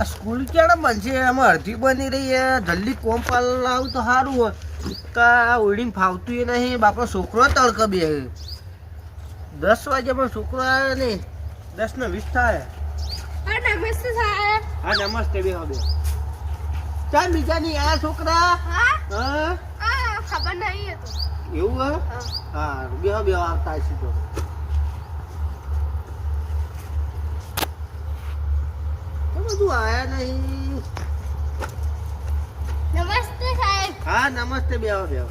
આ સ્કૂલ ક્યારે બનશે એમાં અડધી બની રહી છે. જલ્દી કોમ પાલ લાવું તો સારું હોય. કા ઉડીને ફાવતું એ નહીં. બાપા છોકરો તડકે બે દસ વાગે પણ છોકરો આવે નહીં. દસ ને વીસ થાય. હા નમસ્તે સાહેબ. હા નમસ્તે બે હવે ચાલ બીજા નહીં આયા છોકરા? હા? હા? ખબર નહીં એવું હે? હા. હા બે બે આવતા છે તો. બધું આયા નહીં? નમસ્તે સાહેબ. હા નમસ્તે બે બે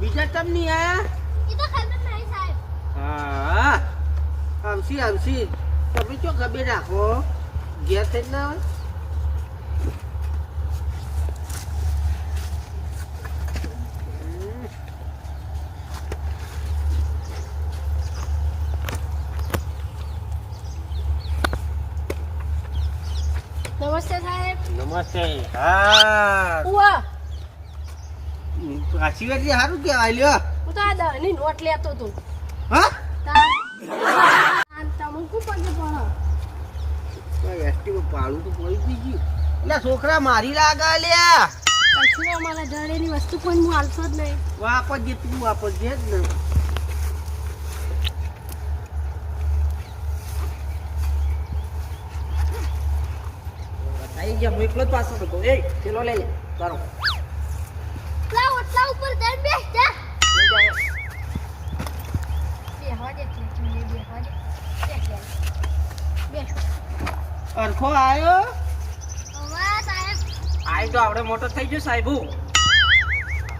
બીજા તમ નહીં આયા? એ તો ખબર નહીં સાહેબ. હા આવશી આવશી. તમે ચો ખબર રાખો? ઘેર થઈ ના હોય હમ. નમસ્તે સાહેબ હા. ઉવા. આશીર્વાદ સારું કહેવાય લ્યો. હું તો આ દહની નોટ લેતો હતો. હા? તમે શું પગે પડો એક્ટિવ પાડું તો પડી જ ગયું. એટલે છોકરા મારી લાગા લ્યા પછી અમારા જડેની વસ્તુ કોઈ હું હાલતો જ નહીં. વાપરજે તું વાપરજે જ ને. આવી ગયા હું એકલો જ પાછો હતો. એ લઈ લે. તારો. લાવ ઉપર જા. તું આયો? આવડે મોટો થઈ ગયો સાહેબુ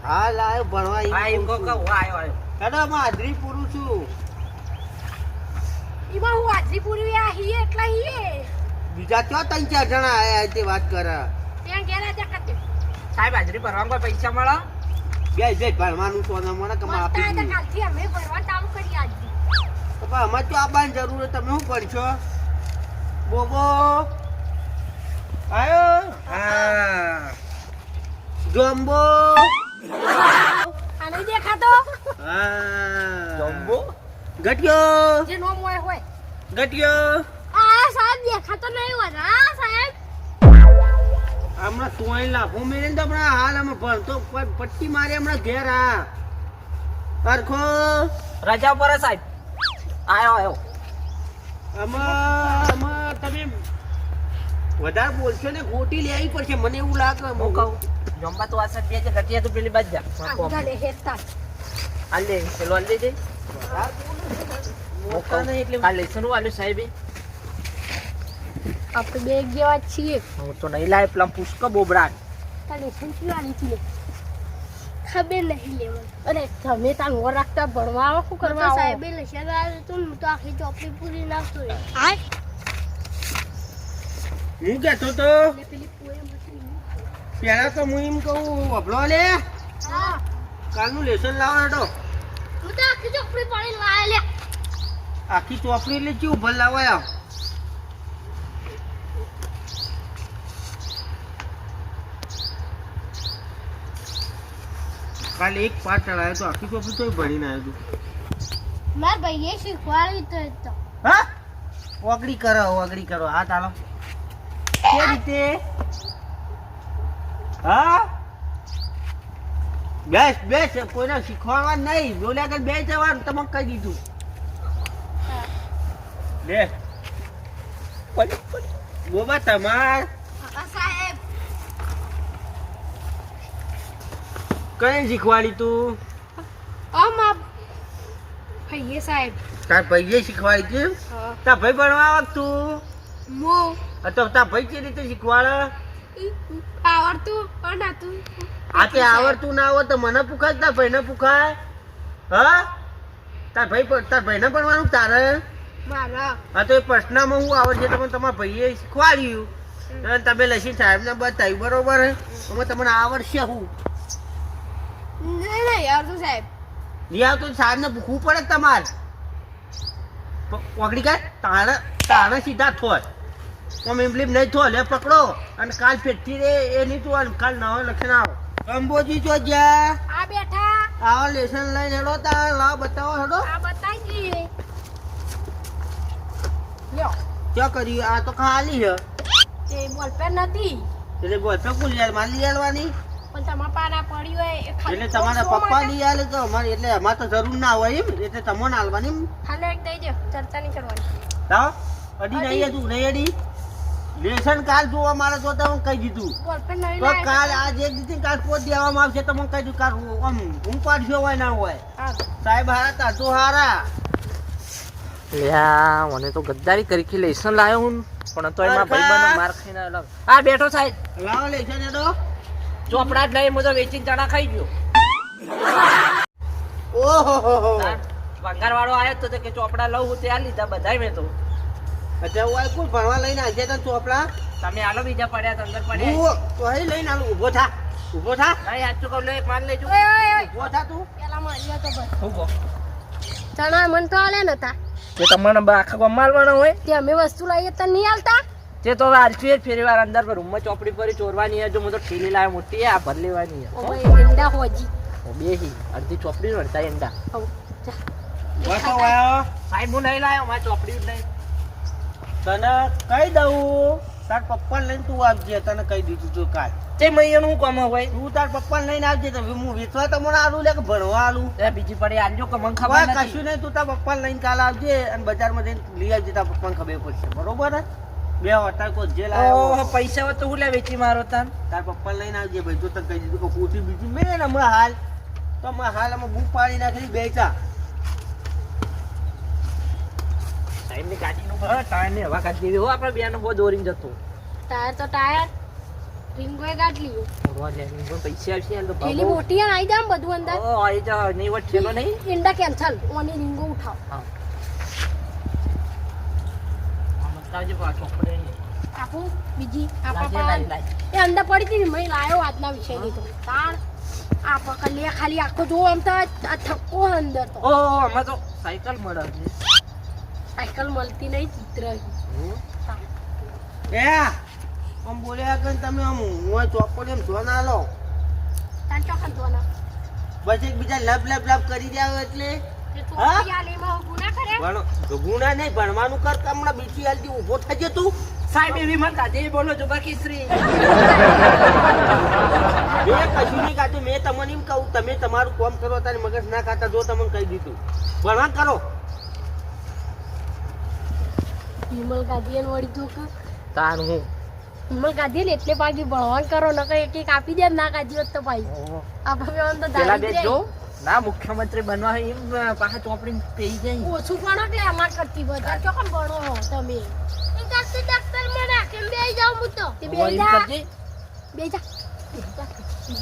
હા? લાયો ભણવા ઈ આ એમ કહો કહું કે છું. હું આયો આયો. હેડો હું હાજરી પૂરું છું. એમાં હું હાજરી પૂરી આ હીએ એટલા હીએ? બીજા ક્યાં ત્રણ ચાર જણા આયા તે વાત કરે. ત્યાં જા સાહેબ હાજરી ભરવા કોઈ પૈસા મળે? બે બે ભણવાનું સોના મને કમા આપી તો કાલથી અમે ભરવા ચાલુ કરી આજથી તો પણ અમારે તો જરૂર છે તમે શું કરશો? બોબો. આયો. હા. જમ્બો. આને દેખાતો? હા. જમ્બો? ગટિયો જે નો મોય હોય. ગટિયો આ સાહેબ દેખાતો નહીં હોય હા સાહેબ? હમણાં તું લાફો મેળે તો હમણાં હાલ અમે ભણતો પટ્ટી મારી હમણાં ઘેર આ અરખો રજા પર સાહેબ. આયો આયો. આમાં આમાં તમે વધારે બોલશો ને ખોટી લેવી પડશે. મને એવું લાગે હું કહું જમવા તો આ સાહેબ બે છે ઘટિયા તો પેલી બાજ જા. લે હાલ પેલો હાલ દે મોકા નહીં એટલે આ લેસન વાળું સાહેબે? આપણે બે જેવા જ છીએ. હું તો નહીં લાય પેલા પુષ્ક બોબરાટ તારે સંચવાની છીએ ખબર નહીં લેવાનું. અરે તમે તાર મોર રાખતા ભણવા આવો શું કરવા આવો? સાહેબે લસ્યા આવે તો હું તો આખી ચોપડી પૂરી નાખતો આ હું કહેતો તો પેલી તો હું એમ કહું વભલો લે. હા. કાલનું લેસન લાવો હેડો. હું તો આખી ચોપડી પાણી લાવે લે. આખી ચોપડી એટલે કેવું ભલ લાવાય કાલે એક પાઠ ચડાયો તો આખી ચોપડી તો ભણીને આવ્યો તું. માર ભાઈએ શીખવાડ્યું તો તો. હા? ઓગળી કરો ઓગળી કરો. હા ચાલો. કે રીતે? હા? બેસ બેસ કોઈને શીખવાડવા નહીં. બોલ્યા કે બે જવાનું તમે કહી દીધું. બે. બોબા તમાર આ સાહેબ કઈ શીખવાડી તું? આમ ભાઈએ સાહેબ. તાર ભાઈએ શીખવાડી તું તાર ભાઈ ભણવા આવક તું? મો. તો તાર ભાઈ કે રીતે શીખવાડે? આવડતું હતું આ તે આવડતું ના હોય તો મને પૂછાય તાર ભાઈને પૂછાય હા? તાર ભાઈ તાર ભાઈને ભણવાનું તારે? મારા. હા તો એ પ્રશ્નમાં હું આવડશે તો તમારા ભાઈએ શીખવાડ્યું. તમે લસી સાહેબને બતાવ્યું બરોબર? હે અમે તમને આવડશે હું. નહીં નહીં આવડતું સાહેબ? રિયા તો સાહેબ ને પૂછવું પડે તમારે. પકડી કાઢ તાણે તાણે સીધા થોય તમે ઇમ્પ્લીમ નહીં થો લે પકડો. અને કાલ ફેરથી રે એ નહીં અને કાલ નવો લખીને આવો. અંબોજી જો જ્યાં. આ બેઠા. આવો લેસન લઈને હેડો તા લાવ બતાવો હેડો. આ બતાવી દઈએ. ચો કર્યું? આ તો ખાલી છે. તે બોલપેન નથી. એટલે બોલ પે કુલ યાર મારી લઈ આલવાની. પણ તમારા પાના પડી હોય એટલે તમારા પપ્પા. લઈ આલે તો અમારે એટલે અમારે તો જરૂર ના હોય એમ એટલે તમને આલવાની એમ. એક દઈ દો ચર્ચા નહીં કરવાની. તા અડી નહીં તું નહીં અડી? કાલ જોવા મારે તો તમે કહી દીધું. તો કાલ આજ એક દીધી કાલ પોત દેવામાં આવશે તો મને કહી દીધું કાલ આમ હું પાડશો હોય ના હોય. હા. સાહેબ હારા તા તો હારા. લ્યા મને તો ગદ્દારી કરી લેશન લેસન લાયો હું. પણ તો એમાં. ભાઈબંધો માર ખાઈને અલગ આ બેઠો સાહેબ. લાવો લેસન એ તો. ચોપડા જ લઈ હું તો વેચીને ચણા ખાઈ ગયો. ઓહો હો હો ભંગાર વાળો આવ્યો તો કે ચોપડા લઉં હું ત્યાં લીધા બધા મેં તો. અચ્છા હું કોણ? ભણવા લઈને આજે તને ચોપડા તમે આલો બીજા પડ્યા તો અંદર પડ્યા. તો અહીં લઈને આલું. ઊભો થા ઊભો થા. નહીં આજ કહું લે એક માન લેજો. ઊભો થા તું. પેલા માર્યો તો બસ. હું ચણા મન તો આલે નતા. તે તમને બ- આખા ગામમાં માલવાના હોય. તે અમે વસ્તુ લાવીએ તો નહીં આલતા? તે તો હવે આલશું જ ફેરી વાર અંદર રૂમમાં ચોપડી પર ચોરવાની હે જો હું તો ઠેલી લાવે મોટી આ ભર લેવાની હે ઓ ભાઈ ઈંડા હોજી. ઓ બેહી. અડધી ચોપડી વળતા એંડા. જા. વાયો. સાહેબ હું નહીં લાયો મારી ચોપડી જ નહીં. તને કહી દઉં તાર પપ્પા લઈને તું આવજે તને કહી દીધું જો કાલ. તે મૈયાનું હું કામ હોય? તું તાર પપ્પાને લઈને આવજે તો હું વેચવા તો મને આલું લે કે ભણવા આલું? એ બીજી પડે આલજો કે મને ખબર ખબર કશું નહીં તું તાર પપ્પા લઈને કાલ આવજે અને બજારમાં જઈને લઈ આવજે તાર પપ્પાને ખબર પડશે બરોબર ને બે અત્યારે કોઈ જે ઓહો લાવ્યો પૈસા હોત તો હું લે વેચી મારો તાન? તાર પપ્પાને લઈને આવજે ભાઈ તો તને કહી દીધું કે કોઠી બીજી. મેં ને હમણાં હાલ તો હમણાં હાલ અમે બૂક પાડી નાખી બેચા સાહેબની ગાડીનું ભર ટાયર ને હવા કાઢી દેવી. હો આપણે બેનો બહુ દોરીને જતો. ટાયર તો ટાયર. રીંગોએ ગાંઠ લીધું ભરવા દે એની પણ પૈસા આવશે ને તો થેલી ભાગો. મોટી હે ને આઈ જામ બધું અંદર. ઓ આઈ જા નહીં વટ છેલો નહીં. ઈંડા કેન્સલ ઓની રીંગો ઉઠાવ. હા. આમ બતાવજો પણ આ ચોપડે બીજી આ પપ્પા લાજે, લાજે. એ અંદર પડી હતી ને મેં લાયો આજના વિષયની તો તાણ આ પકડ લે ખાલી આખો જો આમ તો આ થક્કો અંદર તો. ઓ આમાં તો સાયકલ મળે સાયકલ મળતી નહીં ચિત્ર. એ આમ બોલ્યા કે તમે આમ હું ચોપડી એમ જો ના લો તાર ચોકન તો ના બસ એકબીજા લબ લબ લબ કરી રહ્યા એટલે? ગુના કરે. નહીં ભણવાનું કર હમણાં બીજી હાલથી ઊભો થજે તું. સાહેબ એવી મત કાઢે બોલો છો બાકી શ્રી મેં કશું નહીં કાઢ્યું મેં તમને એમ કહું તમે તમારું કામ કરો તારે મગજ ના ખાતા જો તમને કહી દીધું. ભણવા કરો. વિમલ ગાંધી વળી જો કે તાન હું? વિમલ ગાંધી એટલે પાછી ભણવાન કરો નકર એક એક આપી દે ના ગાંધી હોત તો ભાઈ. આપણે તો પેલા જો. ના મુખ્યમંત્રી બનવા એમ પાછા ચોપડી પેઈ જાય. ઓછું ભણો કે અમાર કરતી બધા ચોકમ ભણો તમે? કરતી ડોક્ટરમાં રાખીને બેસી જાઉં હું તો? બેસી જા. બેસી જા.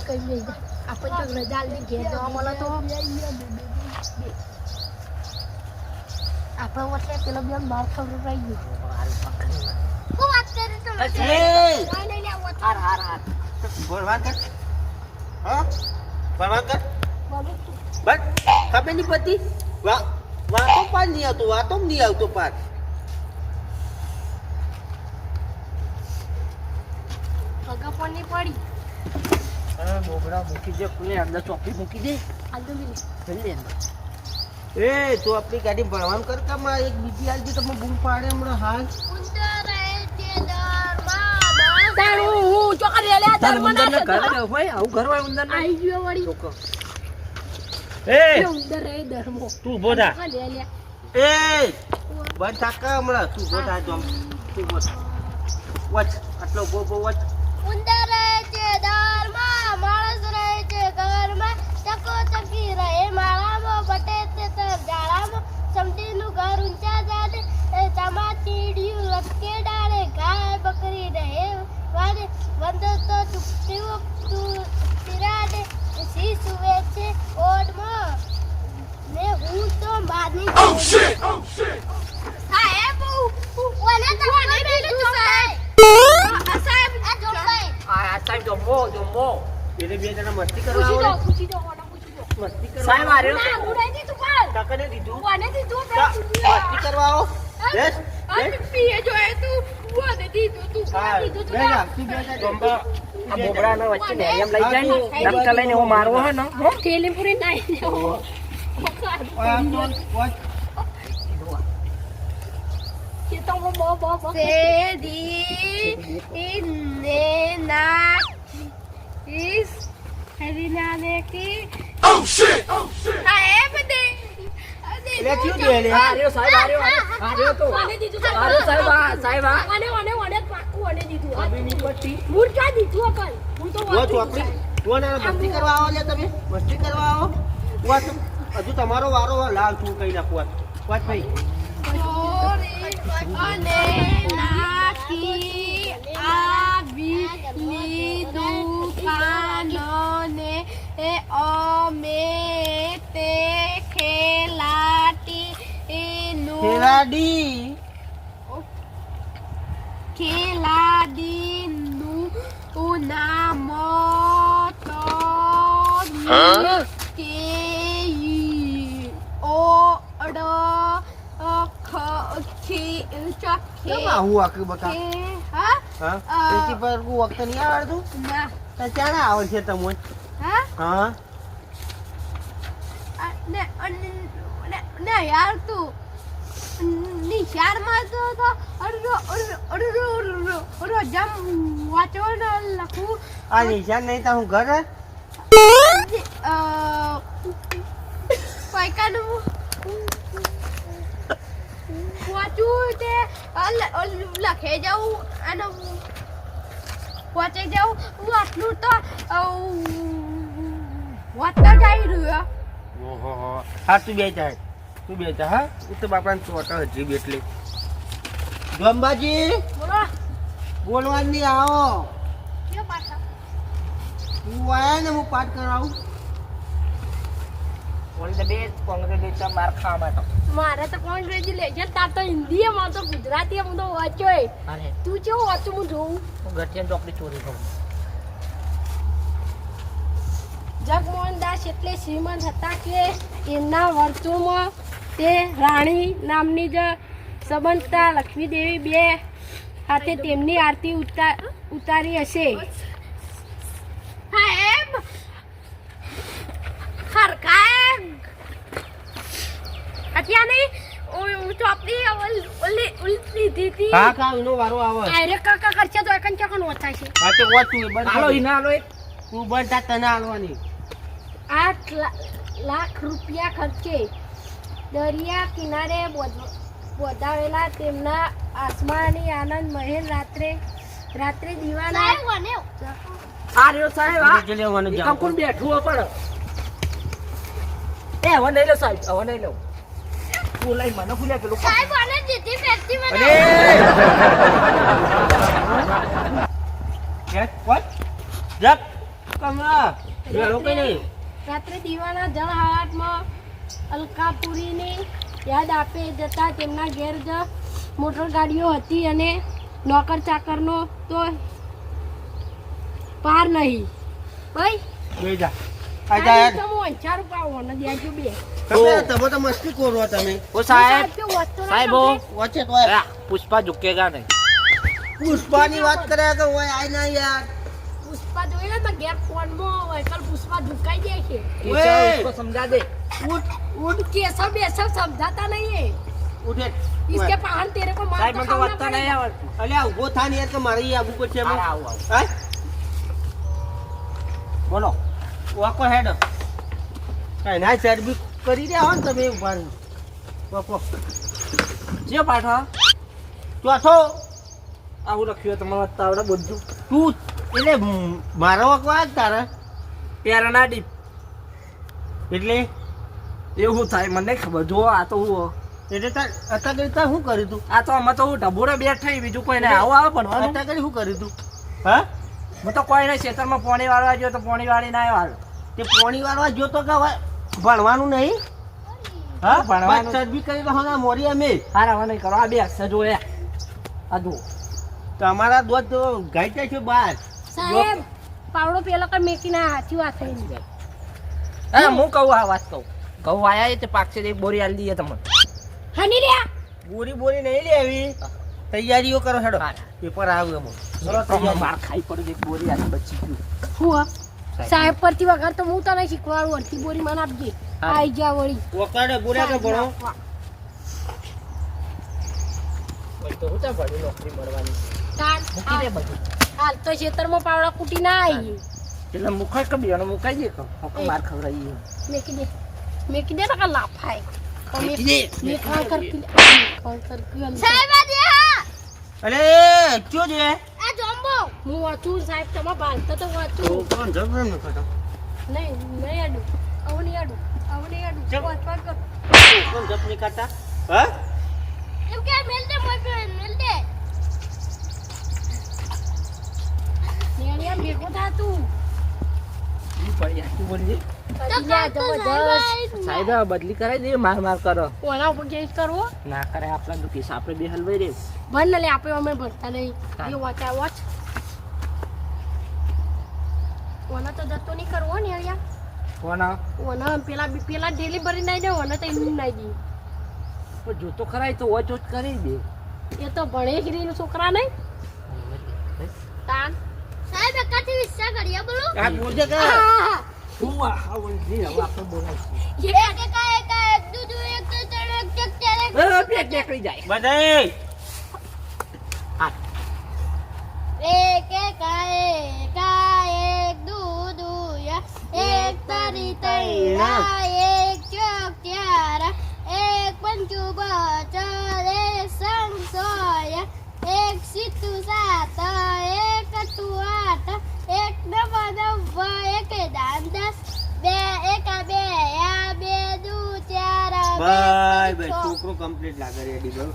કઈ બેસી જા. આપણે તો રજા લઈ ઘેર જવા મળે તો. આપણે વચ્ચે પેલો બેન માર ખબર રહી ગયું. શું વાત કરી તો. હાર હાર હાર. ભણવા કર. હા? ભણવા કર. બસ. ખબર નહીં પડતી? વા વાતો પાર નહીં આવતું વાતો નહીં આવતો પાર. નહીં પડી. અરે બોબડા મૂકી દે ખુલે અંદર ચોપડી મૂકી દે. મિલી. જલ્દી અંદર. એ તો આપણી ગાડી ભણવાનું કર કે માં એક બીજી હાલથી તમે બૂમ પાડે હમણાં હાલ. તું. ઊભો થા. એ! બંધ થાક હમણાં? તું ઊભો થા તું ઊભો વચ આટલો ઊભો ઊભો વચ. ઉંદર રહે છે દારમાં, માણસ રહે છે ઘરમાં, ચકોચકી રહે માળામાં, બટે તે તર સમટીનું ઘર ઊંચા ઝાડે, એ ચમાચીડિયું લટકે ડાળે, ગાય બકરી રહે વાડે, તો સી સુવે છે ઓઢમાં, ને હું તો માની સાહેબ, ઓને તમારે બેઠું સાહેબ જમ્બો જમ્બો એટલે બે જણા મસ્તી પૂછી કરવા દો પૂછી દો ઓને પૂછી દો. મસ્તી કરવા સાહેબ આરે ના મુડાઈ દીધું પણ કાકાને દીધું. કોને દીધું કા- મસ્તી કરવા આવો. બેસ બેસ. પીએ જોયે તું કોને દીધું તું કોને દીધું તું બે જા. બે જા જમ્બો આ બોબડાના વચ્ચે ને એમ લઈ જાય ને ધક્કા લઈને હું મારવો ને હો. થેલી પૂરી નાઈ ને ને ને હું. ને આ તો વચ. તો ના ઇસ હરીનાને કી ઓ શિટ ઓ શિટ આ એ બદે એટલે શું દે લે આ રહ્યો સાહેબ આ રહ્યો આ રહ્યો તો આને દીધું આ રહ્યો સાહેબ આ સાહેબ આ આને આને આને પાક્કું આને દીધું અભિની પટ્ટી મૂર્છા દીધું અકલ હું તો વો ચોકડી ને મસ્તી કરવા આવો લે તમે? મસ્તી કરવા આવો વાત હજુ તમારો વારો લાવ તું કઈ નાખું વાત. વાત ભાઈ. અને નાખી. આવી દુકાનને એ અમે તે ખેલાટી એનું ખેલાડી. ખેલાડીનું નામ તો કે ઓડ ખી ચખે આવું આખું બકા હા? હા અ. હું વખત નહીં આવડતું? ના. તો ક્યારે આવે તમને? હા? હા? ને ને ને યાર તું. નિશાળમાં તો તો અરરો અરરો જમ વાંચો ને લખું. આ નહીં તો હું ઘરે? અ પૈકાનું વાંચું તે લખે જાઉં અને વાંચે જાઉં. હું આટલું તો વાંચતા જઈ રહ્યો. ઓહો હા. તું બે જાય તું બે જા હા? હું તો બાપાને ચોટા હજી બેટલી ગંબાજી બોલો. બોલવાની આવો. તું આયા ને હું પાઠ કરાવું. ઓલ ધ બેસ્ટ કોંગ્રેચ્યુલેશન માર ખાવા માટે. મારે તો કોંગ્રેચ્યુલેશન તાર તો હિન્દી માં તો ગુજરાતી હું તો વાંચ્યો તું કેવું વાંચું? હું જોઉં. હું ગઠિયાની ચોકડી ચોરી કરું. જગમોહન દાસ એટલે શ્રીમંત હતા કે એમના વર્ષોમાં તે રાણી નામની જ સંબંધતા લક્ષ્મી દેવી બે સાથે તેમની આરતી ઉતારી હશે સાહેબ ખરખાય અત્યારે ચોપડી ઓલી ઉલટી દીધી. હા એનો વારો આવે. અરે કાકા ખર્ચા તો એકન ચકન ઓછા છે. હા તો વાત તું બંધ હાલો કરી. હાલો તું બંધ થા તને હાલવાની. આઠ લાખ રૂપિયા ખર્ચે. દરિયા કિનારે બોધાવેલા તેમના આસમાની આનંદ મહેલ રાત્રે રાત્રે દીવાના આ રહ્યો સાહેબ આ એટલે લેવાનું એ જાવ. બેઠું પણ. એ હવે નહીં લો સાહેબ હવે નહીં લો. તું દીવાના મને ભૂલ્યા પેલું અરે યસ, જપ. કમલા. વેળો કઈ નહીં? રાત્રે દીવાના જળહાટમાં અલકાપુરીની યાદ આપે જતા તેમના ઘેર જ મોટર ગાડીઓ હતી અને નોકર ચાકરનો તો પાર નહીં. ભાઈ જા. આ જા યાર. ચાર રૂપિયા ઓને દેજો બે તમે તમે તો મસ્તી કરો તમે ઓ સાહેબ સાહેબ સાહેબ ઓ. વચ્ચે તો આ પુષ્પા ઝુકેગા નહીં પુષ્પાની વાત કરે કે ઓય આય ના યાર પુષ્પા જોઈ તો ગેપ ફોનમાં વહીકલ પુષ્પા ઝુકાઈ જાય છે ટીચર ઓય. उसको समझा दे ઉઠ ઉઠ केसर बेसर समझाता नहीं है ઉઠે इसके पहाड़ तेरे को मार સાહેબ तो મને તો खाना વાંચતા નહીં पड़ेगा। આવડતું અલ્યા ઊભો થા ને યાર કે મારે ઈ આવું પડશે આવો, એમાં. આવો, આવો. વાકો હેડ. કઈ ના સાઈડ બી કરી દે હો ને તમે ઊભા. વાકો. જે પાઠો ચોથો આવું લખ્યું તમારે તાવડા બધું. તું એટલે મારો વાકો આ તારા. પેરના ડીપ એટલે? એવું થાય મને ખબર. જો આ તો હું એટલે અત્યારે તાર શું કર્યું તું? આ તો આમાં તો હું ઢબુરે બેઠ થઈ બીજું કોઈ ને આવું આવે પણ અત્યારે શું કર્યું તું? હા? હું તો કોઈ નહીં ખેતરમાં પોણી વાળવા ગયો તો પોણી વાળી ના વાળ. તે પોણી વાળવા જોતો કે ભણવાનું નહીં? હા ભણવાનું. બસ બી કરી દો મોરી અમે. હારા નહીં કરો. આ બે સજો એ આ જુઓ. તમારા દોત તો ગાઈ જાય છે બહાર સાહેબ પાવડો પેલો કઈ મેકી ના સાચી વાત થઈ હા હું કહું આ વાત કહું. કહું આયા તે પાક છે એક બોરી આલી દઈએ તમને. હની રહ્યા? બોરી બોરી નહીં લેવી. તૈયારીઓ કરો હેડો પેપર આવ્યું એમાં ચલો તૈયારી. માર ખાઈ પડી એક બોરી આલી બચી ગયું હું સાહેબ પરથી વગર તો હું તને શીખવાડું અડધી બોરી મને આપજે આઈ જા વળી વકાડે બોલ્યા કે ભણો તો હું ત્યાં ભણી નોકરી મળવાની મૂકી દે બધું હાલ તો ખેતરમાં પાવડા કૂટી ના આવી એટલે મુખાય કે બીજાનો મુકાઈ દે કે હકો માર ખવડાવીએ મેકી દે મેકી દે લાફાય મૂકી દે. સાહેબ અરે કયો છે? આ જોમ્બો. હું વાંચું સાહેબ તમે બાંધતા તો તો વાંચું. કોણ? જબર ન કરતો નહીં નહીં આડું. આવું નહીં આડું. આવું નહીં આડું. વાંચ વાંચ કર. કોણ જપ નહીં કરતા હા? એમ કે મેલ દે મોય પે મેલ દે. નેણિયા ભેગો થા તું ઈ પડી અડીલા જબરદસ્ત સાહેબ બદલી કરાવી દે માર માર કરો. કોના ઉપર કેસ કરવો? ના કરે આપણા તો કેસ આપણે બે હલવાઈ રે ભણ ને લે આપણે અમે ભણતા નહીં. એ આ વોચ ઓના તો જતો નહીં કરવો ને અહીંયા. ઓના ઓના પેલા પેલા ડેલી ભરી નાઈ દે ઓના તો એમની નાઈ દે. પણ જોતો ખરાય તો વોચ વોચ કરી દે. એ તો ભણે ગીરી છોકરા નહીં. તાન. સાહેબ એકાથી વિસ્સા કરીએ બોલો. આ બોલજે કે. શું આ આ હવે આપણે બોલાવીશું એક એક એક એક દુ દુ એક તરી તૈણા એક ચોક ચાર એક પંચુ બચર એક એક સીતુ સાત એક કમ્પ્લીટ લાગે રેડી બરો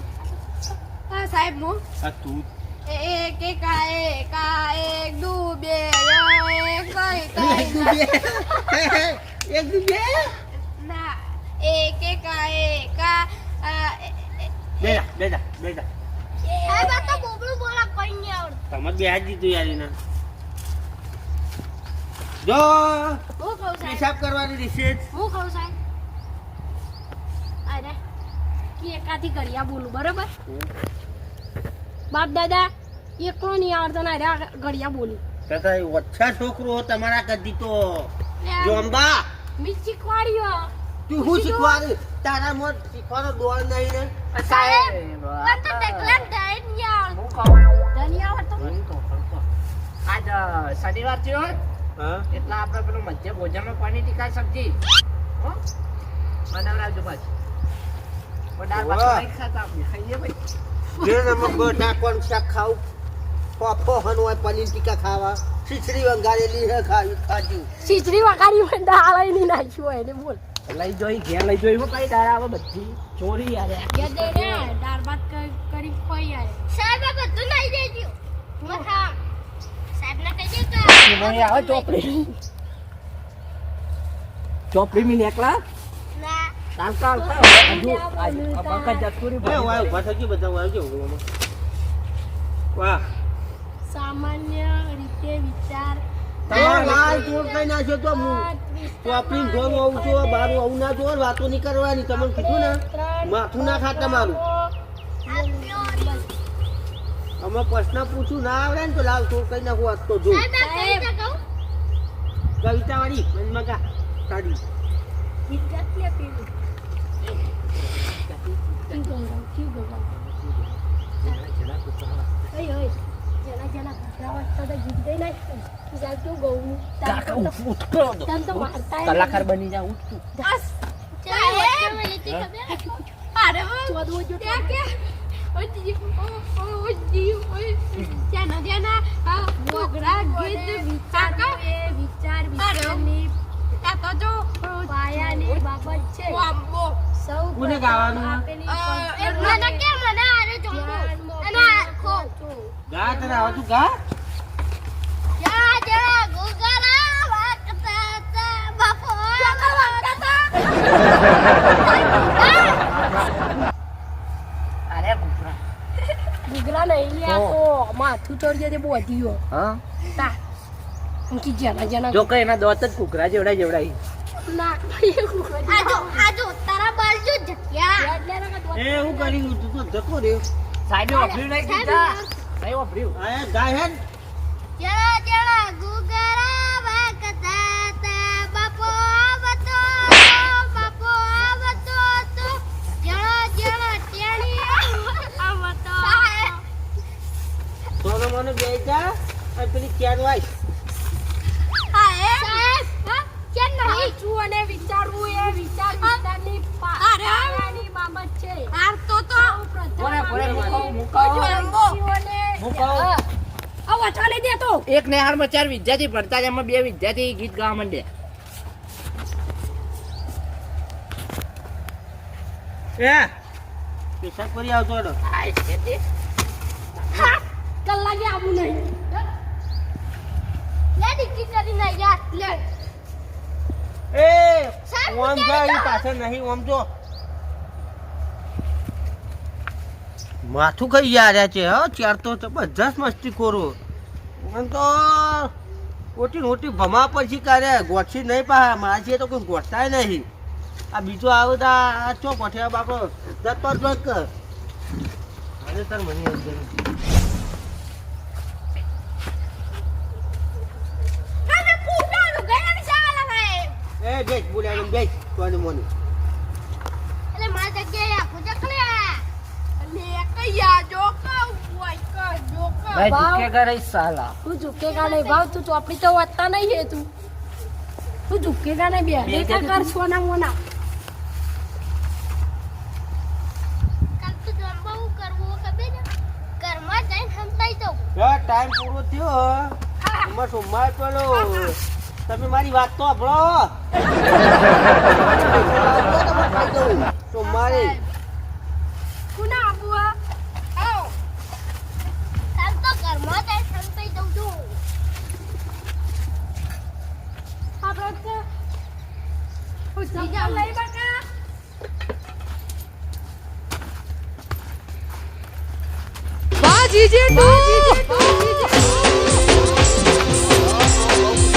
હા સાહેબ હું આ તું. એક એક એક એક દુ બે એક ત્રણ એક દુ બે ના એક એક એક બેજા બેજા બેજા સાહેબ આ તો બોબડું બોલા કોઈ નહીં આવડતું. તમે બે હાથ દીધું યાર એને. જો હું કહું સાહેબ? હિસાબ કરવાની રિસેટ હું કહું સાહેબ અરે કે એકાથી ઘડિયા બોલું બરાબર? બાપ દાદા એકલો નહીં આવડતો ના અરે ઘડિયા બોલું. તથા ઓછા છોકરો તમારા કદી તો. જોંબા મી શીખવાડ્યો. તું હું શીખવાડ? તારા મો શીખવાનો દોડ નહીં ને? સાહેબ પણ તો ટેકલા ડાઈ હું કહું? ધની તો. આજ શનિવાર થયો એટલે આપણે પેલું મધ્ય ભોજનમાં પાણી ટીકા સબ્જી હો? બનાવડાવજો પાછું. બધા કોણ શાક ખાવું. પોપો પનીર ટીકા ખાવા. ખીચડી વંગારેલી હે ખાવી ખાજુ ખીચડી વગાડી હોય દાળ નહીં નાખ્યું હોય એને બોલ. લઈ જોઈ ઘેર લઈ જોઈ હો ભાઈ દાળ આવે બધી. ચોરી યાર. કે દે દાળ ભાત કરી ખોઈ આય સાહેબ બધું લઈ દેજો. મથા સાહેબ ને કહી આવે ચોપડી. ચોપડી મી નીકળા? થકી બધા વાય વાહ. સામાન્ય રીતે વિચાર લાલ ચોર કઈ નાખ્યો તો હું? ચોપડી જોર આવું છું બારું આવું ના જોર વાતો નહીં કરવાની. તમને કીધું ને માથું ના ખાતા મારું. અમે પ્રશ્ન પૂછું ના આવડે ને તો લાલ ચોર કઈ નાખું આજ તો જો. કવિતા વાળી મગા તાડી કલાકાર બની જા ઉઠ તું સાહેબ મને તે ખબર અરે ચોદવો જો ત્યાં કે ઓય જી ઓય જી ઓય જેના જેના મોગરા ગીત વિચાર વિચાર વિચારની આ તો જો પાયાની બાબત છે. સૌ કોને ગાવાનું? મને કે મને આરે જોંબો અને આખો ગા તને આવતું ગા? જા જા ગુગરા વાકતા બાપો. અરે ગુફરા ગુગલા નહીં લે આ તો માથું ચડી જાય બોધી હા? તા અંકી જેના જેના જો કઈ એના દોત જ કુકરા જેવડા જેવડા નાક આ જો આ જો તારા બાલ જો જગ્યા. એ હું કરી તું તો જતો રહ્યો. સાહેબે વાપર્યું નહીં કીધા સાહેબ વાપર્યું. આ ગાય હે જરા જરા ગુગરા વાકતા તા. બાપો આવતો બાપો આવતો તો. જરા જરા ટેણી આવતો. મને બે જા પેલી ક્યાં વાઈસ. છું અને વિચારવું એ વિચાર વિચારની પાની બાબત છે. હાર તો તો. હું. કહું. આ વચવા દે તો. એક નેહાળમાં ચાર વિદ્યાર્થી ભણતા છે, એમાં બે વિદ્યાર્થી ગીત ગાવા માંડે. એ. પેશાબ કરી આવતો હતો કલાકે આવું નહીં. લે ડિક્કી કરીને યાર લે. એ ઓમ હું જા ક્યાં ઈ પાછળ નહીં ઓમ જો. માથું કઈ યાર છે હો ચાર તો જબરજસ્ત મસ્તી કરો મને તો ઓટી ઓટી ભમા પછી કરે ગોઠી નહીં પા માછી તો કોઈ ગોઠતાય નહીં. આ બીજો આવે તો આ ચો ગોઠ્યા બાપો? જતો જ અરે મની મને એમ કહે. ના ના પૂછવાનું ગયા ની સાલા ભાઈ એ બેસ બોલ્યા બેસ કોને મોને. એટલે મારી જગ્યાએ આખું ચકલે અને કયા જોકા હોય કા જોકા. ભાઈ ઝુકેગા રહી સાલા. તું ઝુકેગા નહીં ભાવ તું ચોપડી તો વાંચતા નહીં હે તું. તું ઝુકેગા નહીં બે. દેખા કર સોના મોના. કાલ તો જમવા હું કરવું ખબર છે? ઘરમાં જઈને હંતાઈ દઉં યાર ટાઈમ પૂરો થયો એમાં સોમવાર પેલો તમે મારી વાત તો સાંભળો. સોમવારે કુના આબુ આવ. કાલ તો ઘરમાં જઈને હંતાઈ દઉં છું. આપણે તો ઉઠી લઈ બકા. વાહ જીજે ટુ